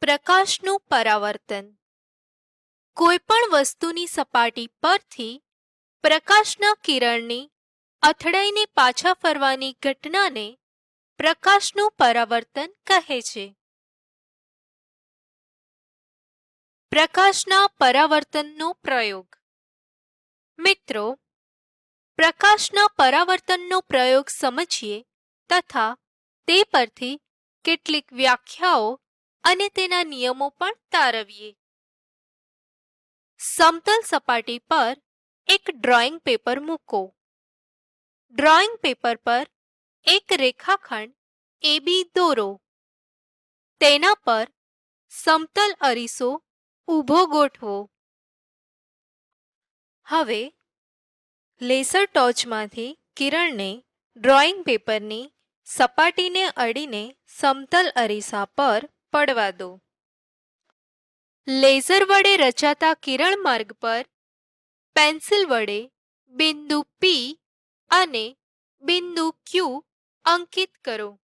પ્રકાશનું પરાવર્તન. કોઈપણ વસ્તુની સપાટી પરથી પ્રકાશના કિરણની અથડાઈને પાછા ફરવાની ઘટનાને પ્રકાશનું પરાવર્તન કહે છે. પ્રકાશના પરાવર્તનનો પ્રયોગ. મિત્રો, પ્રકાશના પરાવર્તનનો પ્રયોગ સમજીએ તથા તે પરથી કેટલીક વ્યાખ્યાઓ અને તેના નિયમો પણ તારવીએ. સમતલ સપાટી પર એક ડ્રોઈંગ પેપર મૂકો. ડ્રોઈંગ પેપર પર એક રેખાખંડ એબી દોરો. તેના પર સમતલ અરીસો ઊભો ગોઠવો. હવે લેસર ટોચમાંથી કિરણને ડ્રોઈંગ પેપરની સપાટીને અડીને સમતલ અરીસા પર પડવા દો. લેઝર વડે રચાતા કિરણ માર્ગ પર પેન્સિલ વડે બિંદુ પી અને બિંદુ ક્યુ અંકિત કરો.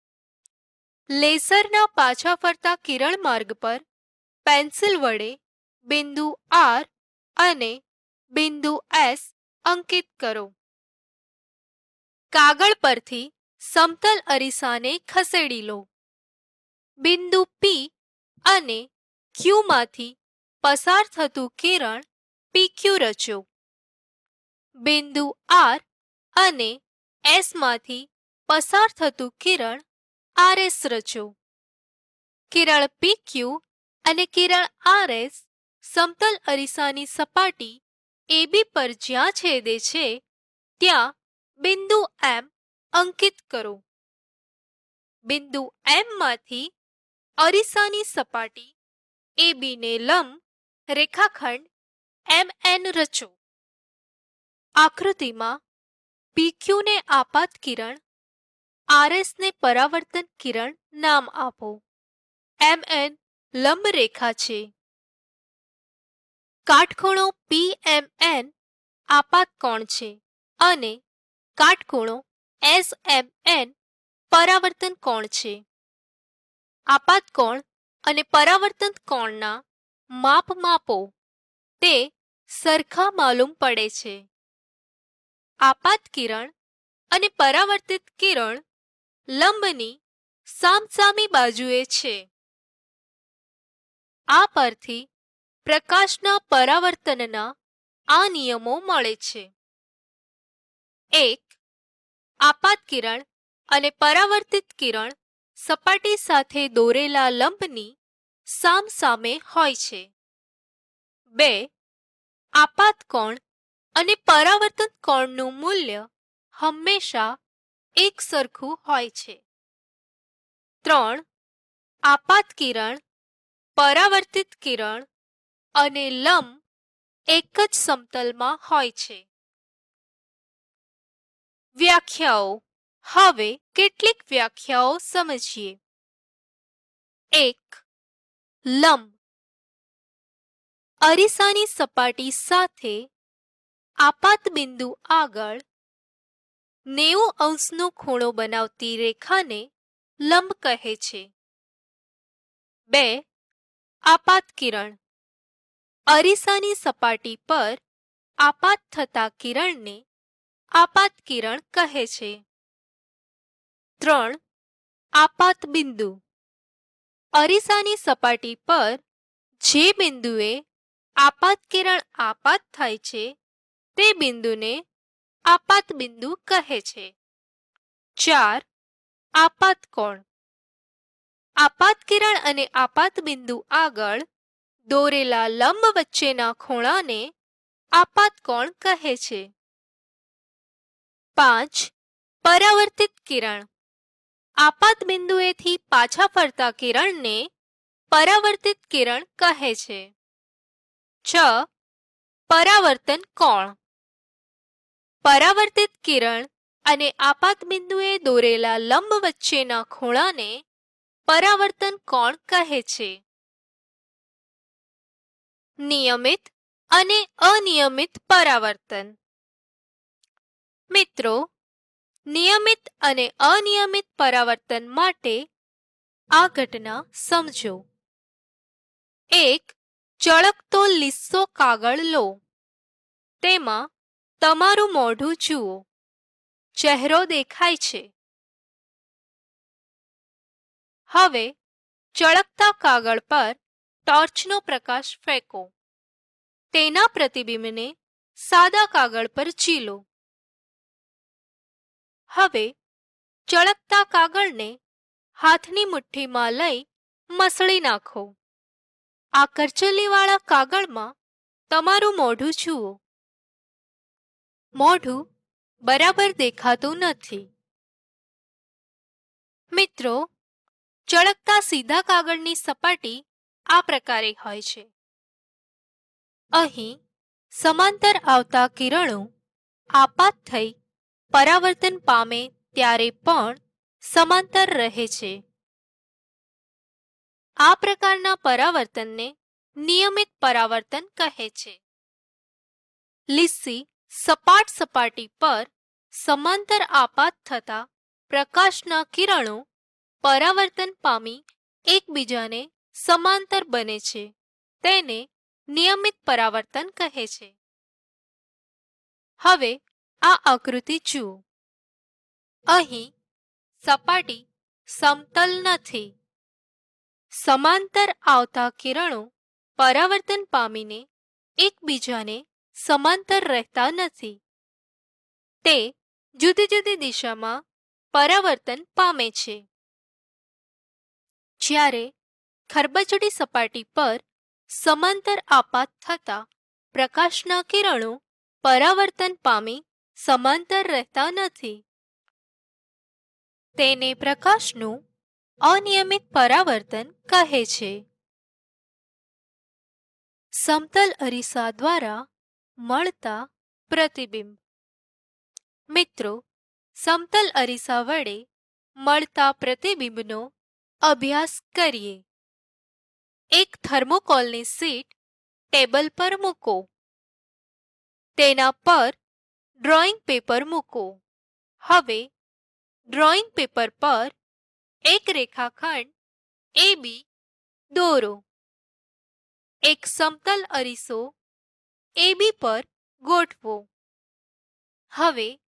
લેસરના પાછા ફરતા કિરણ માર્ગ પર પેન્સિલ વડે બિંદુ આર અને બિંદુ એસ અંકિત કરો. કાગળ પરથી સમતલ અરીસાને ખસેડી લો. બિંદુ પી અને ક્યુમાંથી પસાર થતું કિરણ પીક્યુ રચો બિંદુ આર અને એસમાંથી પસાર થતું કિરણ આરએસ રચો કિરણ પીક્યુ અને કિરણ આરએસ સમતલ અરીસાની સપાટી એબી પર જ્યાં છેદે છે, ત્યાં બિંદુ એમ અંકિત કરો. બિંદુ એમ માંથી અરીસાની સપાટી એ બીને લંબ, રેખાખંડ એમ એન રચો. આકૃતિમાં પીક્યુને આપાત કિરણ આરએસને પરાવર્તન કિરણ નામ આપો. એમ એન લંબ રેખા છે. કાટખૂણો પી એમ એન આપાત કોણ છે અને કાટખૂણો એસ એમ એન પરાવર્તન કોણ છે? આપાત કોણ અને પરાવર્તન કોણના માપ માપો. તે સરખા માલુમ પડે છે. આપાત કિરણ અને પરાવર્તિત કિરણ લંબની સામસામી બાજુએ છે. આ પરથી પ્રકાશના પરાવર્તનના આ નિયમો મળે છે. એક, આપાત કિરણ અને પરાવર્તિત કિરણ સપાટી સાથે દોરેલા લંબની સામસામે હોય છે. બે આપાત કોણ અને પરાવર્તન કોણનું મૂલ્ય હંમેશા એક સરખું હોય છે. ત્રણ આપાત કિરણ પરાવર્તિત કિરણ અને લંબ એક જ સમતલમાં હોય છે. વ્યાખ્યાઓ હવે કેટલીક વ્યાખ્યાઓ સમજીએ. એક, લંબ. અરીસાની સપાટી સાથે આપાત બિંદુ આગળ નેવું અંશનો ખૂણો બનાવતી રેખાને લંબ કહે છે. બે આપાત કિરણ અરીસાની સપાટી પર આપાત થતા કિરણને આપાત કિરણ કહે છે. ત્રણ આપાત બિંદુ અરીસાની સપાટી પર જે બિંદુએ આપાત કિરણ આપાત થાય છે, તે બિંદુને આપાત બિંદુ કહે છે. ચાર આપાત કોણ આપાત કિરણ અને આપાત બિંદુ આગળ દોરેલા લંબ વચ્ચેના ખૂણાને આપાત કોણ કહે છે. પાંચ પરાવર્તિત કિરણ. આપાત બિંદુએથી પાછા ફરતા કિરણને પરાવર્તિત કિરણ કહે છે. છ. પરાવર્તન કોણ? પરાવર્તિત કિરણ અને આપાત બિંદુએ દોરેલા લંબ વચ્ચેના ખૂણાને પરાવર્તન કોણ કહે છે? નિયમિત અને અનિયમિત પરાવર્તન. મિત્રો નિયમિત અને અનિયમિત પરાવર્તન માટે આ ઘટના સમજો. એક, ચળકતો લીસ્સો કાગળ લો. તેમાં તમારું મોઢું જુઓ. ચહેરો દેખાય છે. હવે, ચળકતા કાગળ પર ટોર્ચનો પ્રકાશ ફેંકો. તેના પ્રતિબિંબને સાદા કાગળ પર ચીલો. હવે ચળકતા કાગળને હાથની મુઠ્ઠીમાં લઈ મસળી નાખો. આ કરચલીવાળા કાગળમાં તમારું મોઢું જુઓ. મોઢું બરાબર દેખાતું નથી. મિત્રો, ચળકતા સીધા કાગળની સપાટી આ પ્રકારે હોય છે. અહીં સમાંતર આવતા કિરણો આપાત થઈ પરાવર્તન પામે ત્યારે પણ સમાંતર રહે છે. આ પ્રકારના પરાવર્તનને નિયમિત પરાવર્તન કહે છે. લીસ્સી સપાટ સપાટી પર સમાંતર આપાત થતા પ્રકાશના કિરણો પરાવર્તન પામી એકબીજાને સમાંતર બને છે. તેને નિયમિત પરાવર્તન કહે છે. હવે આ આકૃતિ જુઓ. અહીં સપાટી સમતલ નથી. સમાંતર આવતા કિરણો પરાવર્તન પામીને એકબીજાને સમાંતર રહેતા નથી. તે જુદી જુદી દિશામાં પરાવર્તન પામે છે. જ્યારે ખરબચડી સપાટી પર સમાંતર આપાત થતા પ્રકાશના કિરણો પરાવર્તન પામી સમાંતર રહેતા નથી. તેને પ્રકાશનું અનિયમિત પરાવર્તન કહે છે. સમતલ અરીસા દ્વારા મળતા પ્રતિબિંબ. મિત્રો, સમતલ અરીસા વડે મળતા પ્રતિબિંબનો અભ્યાસ કરીએ. એક થર્મોકોલની સીટ ટેબલ પર મૂકો. તેના પર ડ્રોઈંગ પેપર મૂકો. હવે ડ્રોઈંગ પેપર પર એક રેખાખંડ એ બી દોરો. એક સમતલ અરીસો એ બી પર ગોઠવો. હવે,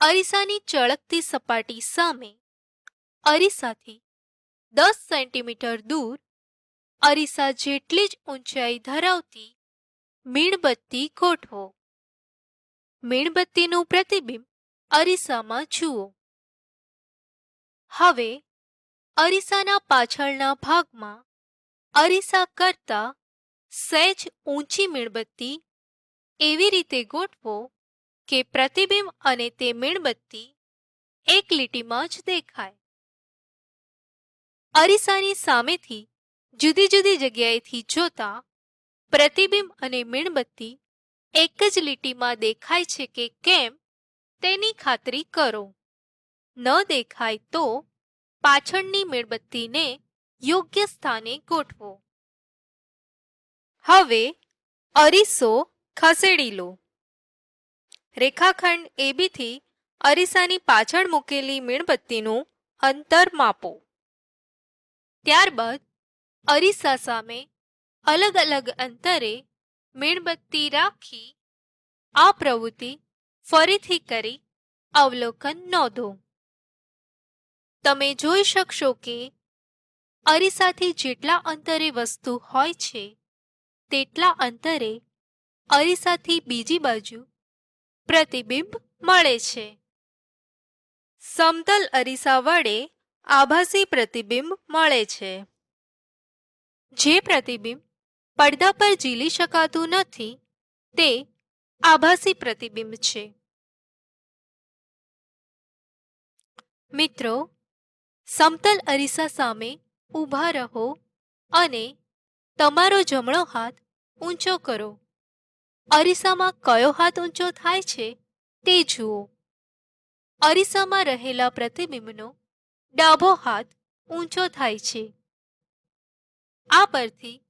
અરીસાની ચળકતી સપાટી સામે અરીસાથી દસ સેન્ટીમીટર દૂર અરીસા જેટલી જ ઊંચાઈ ધરાવતી મીણબત્તી ગોઠવો. મીણબત્તીનું પ્રતિબિંબ અરીસામાં જુઓ. હવે, અરીસાના પાછળના ભાગમાં અરીસા કરતા સહેજ ઊંચી મીણબત્તી એવી રીતે ગોઠવો કે પ્રતિબિંબ અને તે મીણબત્તી એક લીટીમાં જ દેખાય. અરીસાની સામેથી જુદી જુદી જગ્યાએથી જોતા પ્રતિબિંબ અને મીણબત્તી એક જ લીટીમાં દેખાય છે કે કેમ, તેની ખાતરી કરો. ન દેખાય તો પાછળની મીણબત્તીને યોગ્ય સ્થાને ગોઠવો. હવે અરીસો ખસેડી લો. રેખાખંડ એબીથી અરીસાની પાછળ મૂકેલી મીણબત્તીનું અંતર માપો. ત્યારબાદ અરીસા સામે અલગ અલગ અંતરે મીણબત્તી રાખી, આ પ્રવૃત્તિ ફરીથી કરી અવલોકન નોંધો. તમે જોઈ શકશો કે અરીસાથી જેટલા અંતરે વસ્તુ હોય છે, તેટલા અંતરે અરીસાથી બીજી બાજુ પ્રતિબિંબ મળે છે. સમતલ અરીસા વડે આભાસી પ્રતિબિંબ મળે છે. જે પ્રતિબિંબ પડદા પર ઝીલી શકાતું નથી. તે આભાસી પ્રતિબિંબ છે. મિત્રો, સમતલ અરીસા સામે ઊભા રહો અને તમારો જમણો હાથ ઊંચો કરો. અરીસામાં કયો હાથ ઊંચો થાય છે તે જુઓ. અરીસામાં રહેલા પ્રતિબિંબનો ડાબો હાથ ઊંચો થાય છે. આ પરથી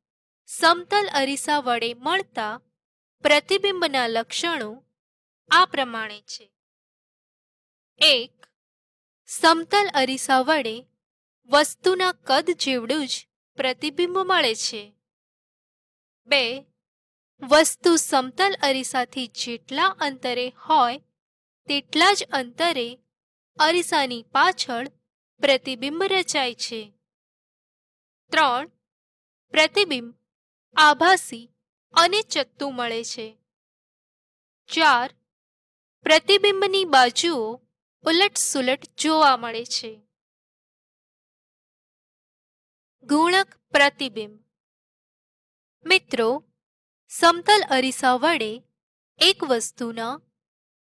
સમતલ અરીસા વડે મળતા પ્રતિબિંબના લક્ષણો આ પ્રમાણે છે. એક, સમતલ અરીસા વડે વસ્તુના કદ જેવડું જ પ્રતિબિંબ મળે છે. બે, વસ્તુ સમતલ અરીસાથી જેટલા અંતરે હોય તેટલા જ અંતરે અરીસાની પાછળ પ્રતિબિંબ રચાય છે. ત્રણ, પ્રતિબિંબ આભાસી અને ચત્તું મળે છે. ચાર, પ્રતિબિંબની બાજુઓ ઉલટ સુલટ જોવા મળે છે. ગુણક પ્રતિબિંબ. મિત્રો, સમતલ અરીસા વડે એક વસ્તુના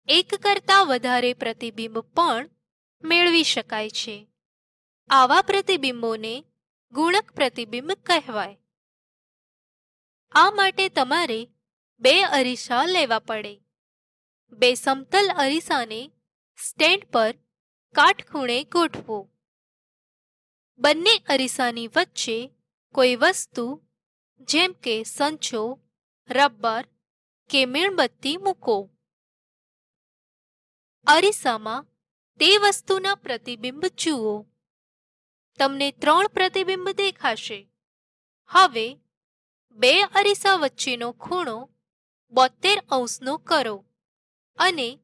એક કરતાં વધારે પ્રતિબિંબ પણ મેળવી શકાય છે. આવા પ્રતિબિંબોને ગુણક પ્રતિબિંબ કહેવાય. આ માટે તમારે બે અરીસા લેવા પડે. બે સમતલ અરીસાને સ્ટેન્ડ પર કાટખૂણે ગોઠવો. બંને અરીસાની વચ્ચે કોઈ વસ્તુ, જેમ કે સંચો, રબર કે મીણબત્તી મૂકો. અરીસામાં તે વસ્તુના પ્રતિબિંબ જુઓ. તમને ત્રણ પ્રતિબિંબ દેખાશે. હવે બે અરીસા વચ્ચેનો ખૂણો બોતેર અંશનો કરો. અને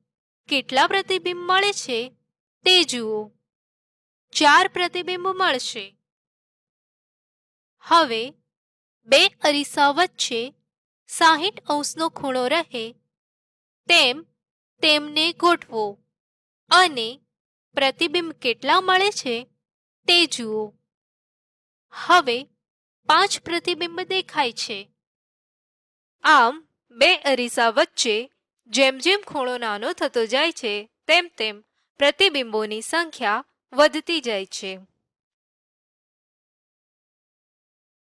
કેટલા પ્રતિબિંબ મળે છે તે જુઓ. ચાર પ્રતિબિંબ મળશે. હવે બે અરીસા વચ્ચે સાહીઠ અંશનો ખૂણો રહે, તેમ તેમને ગોઠવો. અને પ્રતિબિંબ કેટલા મળે છે તે જુઓ. હવે પાંચ પ્રતિબિંબ દેખાય છે. આમ, બે અરીસા વચ્ચે જેમ જેમ ખૂણો નાનો થતો જાય છે, તેમ તેમ પ્રતિબિંબોની સંખ્યા વધતી જાય છે.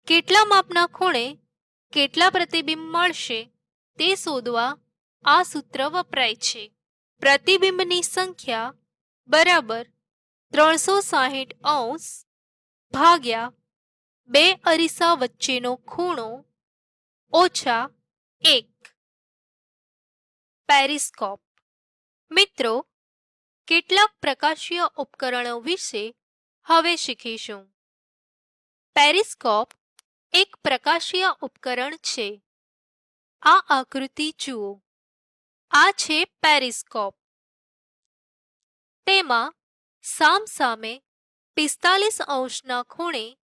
કેટલા માપના ખૂણે કેટલા પ્રતિબિંબ મળશે, તે શોધવા આ સૂત્ર વપરાય છે. પ્રતિબિંબની સંખ્યા બરાબર ત્રણસો સાહીઠ અંશ ભાગ્યા બે અરીસા વચ્ચેનો ખૂણો ઓછા એક. પેરિસ્કોપ. મિત્રો, કેટલાક પ્રકાશીય ઉપકરણો વિશે હવે શીખીશું. પેરિસ્કોપ એક પ્રકાશીય ઉપકરણ છે. આ આકૃતિ જુઓ. આ છે પેરિસ્કોપ. તેમાં સામસામે પિસ્તાલીસ અંશના ખૂણે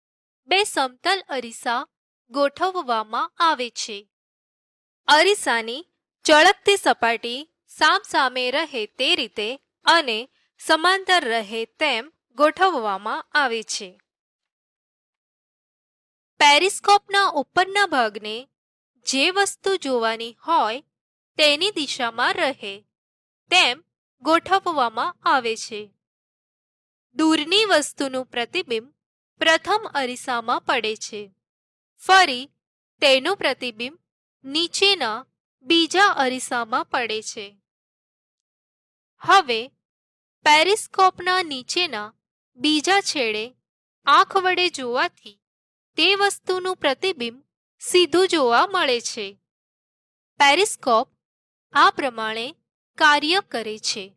બે સમતલ અરીસા ગોઠવવામાં આવે છે. અરીસાની ચળકતી સપાટી સામસામે રહે તે રીતે અને સમાંતર રહે તેમ ગોઠવવામાં આવે છે. પેરિસ્કોપના ઉપરના ભાગને જે વસ્તુ જોવાની હોય તેની દિશામાં રહે તેમ ગોઠવવામાં આવે છે. દૂરની વસ્તુનું પ્રતિબિંબ પ્રથમ અરીસામાં પડે છે. ફરી, તેનું પ્રતિબિંબ નીચેના બીજા અરીસામાં પડે છે. હવે, પેરિસ્કોપના નીચેના બીજા છેડે આંખ વડે જોવાથી તે વસ્તુનું પ્રતિબિંબ સીધું જોવા મળે છે. પેરિસ્કોપ આ પ્રમાણે કાર્ય કરે છે.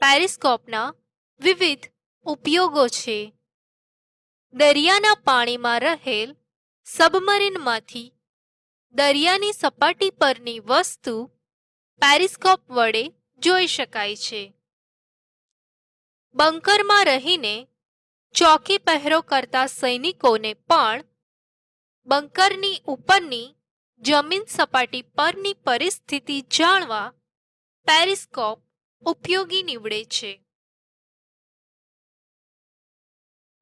પેરિસ્કોપના વિવિધ ઉપયોગો છે. દરિયાના પાણીમાં રહેલ સબમરીનમાંથી દરિયાની સપાટી પરની વસ્તુ પેરિસ્કોપ વડે જોઈ શકાય છે. બંકરમાં રહીને ચોકી પહેરો કરતા સૈનિકોને પણ બંકરની ઉપરની જમીન સપાટી પરની પરિસ્થિતિ જાણવા પેરિસ્કોપ ઉપયોગી નીવડે છે.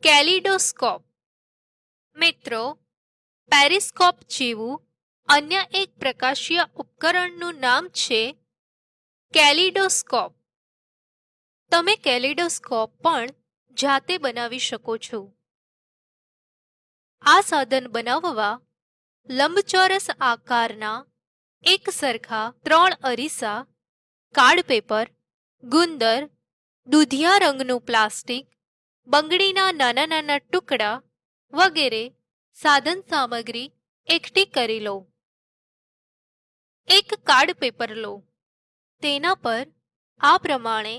કેલિડોસ્કોપ. મિત્રો, પેરિસ્કોપ જેવું અન્ય એક પ્રકાશીય ઉપકરણનું નામ છે કેલિડોસ્કોપ. તમે કેલિડોસ્કોપ પણ જાતે બનાવી શકો છો. આ સાધન બનાવવા લંબચોરસ આકારના એક સરખા ત્રણ અરીસા કાર્ડ પેપર ગુંદર, દૂધિયા રંગનું પ્લાસ્ટિક બંગડીના નાના નાના ટુકડા વગેરે સાધન સામગ્રી એકઠી કરી લો. એક કાર્ડ પેપર લો. તેના પર આ પ્રમાણે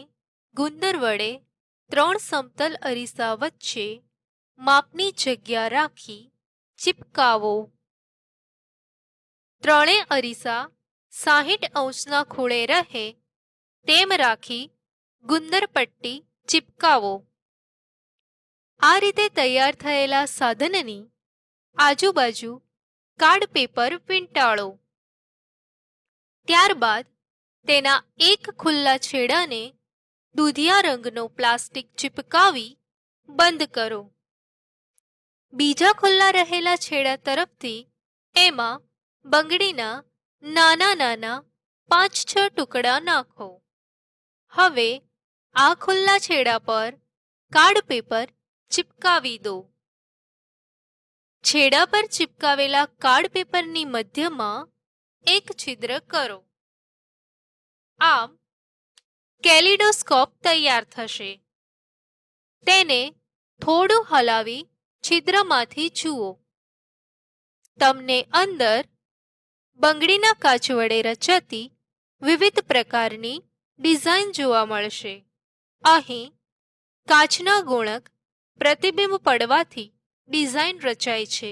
ગુંદર વડે ત્રણ સમતલ અરીસા વચ્ચે માપની જગ્યા રાખી ચિપકાવો. ત્રણે અરીસા સાહીઠ અંશના ખૂણે રહે તેમ રાખી ગુંદર પટ્ટી ચિપકાવો. આ રીતે તૈયાર થયેલા સાધનની આજુબાજુ કાર્ડ પેપર વીંટાળો. ત્યારબાદ તેના એક ખુલ્લા છેડાને દૂધિયા રંગનો પ્લાસ્ટિક ચિપકાવી બંધ કરો. બીજા ખુલ્લા રહેલા છેડા તરફથી એમાં બંગડીના નાના નાના પાંચ છ ટુકડા નાખો. હવે આ ખુલ્લા છેડા પર કાર્ડ પેપર ચિપકાવી દો. છેડા પર ચિપકાવેલા કાર્ડ પેપરની મધ્યમાં એક છિદ્ર કરો. આમ, કેલિડોસ્કોપ તૈયાર થશે. તેને થોડું હલાવી છિદ્રમાંથી જુઓ. તમને અંદર બંગડીના કાચ વડે રચાતી વિવિધ પ્રકારની ડિઝાઇન જોવા મળશે. અહીં કાચના ગુણક પ્રતિબિંબ પડવાથી ડિઝાઇન રચાય છે.